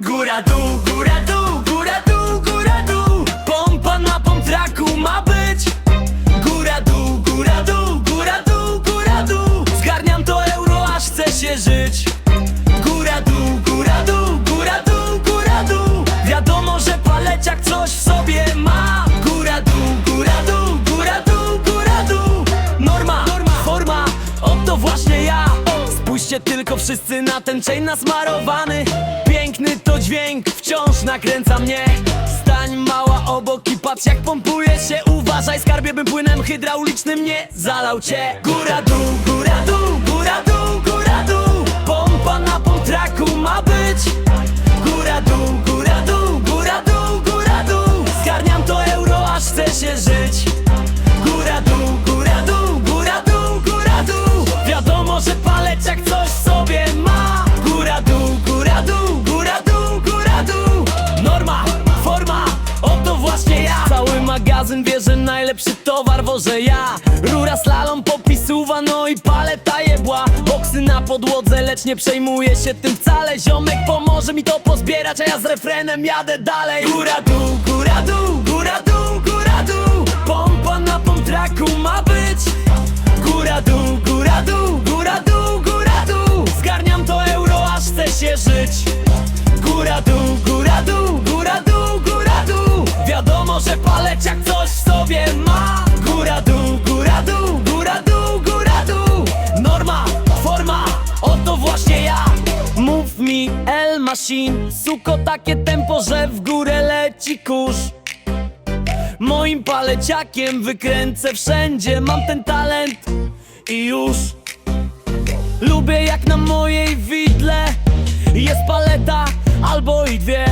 Góra dół, góra dół Spójrzcie tylko wszyscy na ten chain nasmarowany. Piękny to dźwięk, wciąż nakręca mnie. Stań mała obok i patrz jak pompuje się. Uważaj skarbie, bym płynem hydraulicznym nie zalał cię. Góra dół, góra dół, góra dół, Magazyn wie, że najlepszy towar wożę ja. Rura slalom popisuwa, no i paleta jebła. Boksy na podłodze, lecz nie przejmuję się tym wcale. Ziomek pomoże mi to pozbierać, a ja z refrenem jadę dalej. Góra dół, góra dół, góra dół, góra dół. Pompa na pomtraku ma być. Góra dół, góra dół, góra dół, góra dół. Zgarniam to euro, aż chce się żyć. Góra dół, góra dół, góra dół, góra dół. Wiadomo, że paleciak coś w sobie ma. Góra dół, góra dół, góra dół, góra dół. Norma, forma, oto właśnie ja. Mów mi El Machine Suko takie tempo, że w górę leci kurz. Moim paleciakiem wykręcę wszędzie Mam ten talent i już. Lubię jak na mojej widle Jest paleta albo i dwie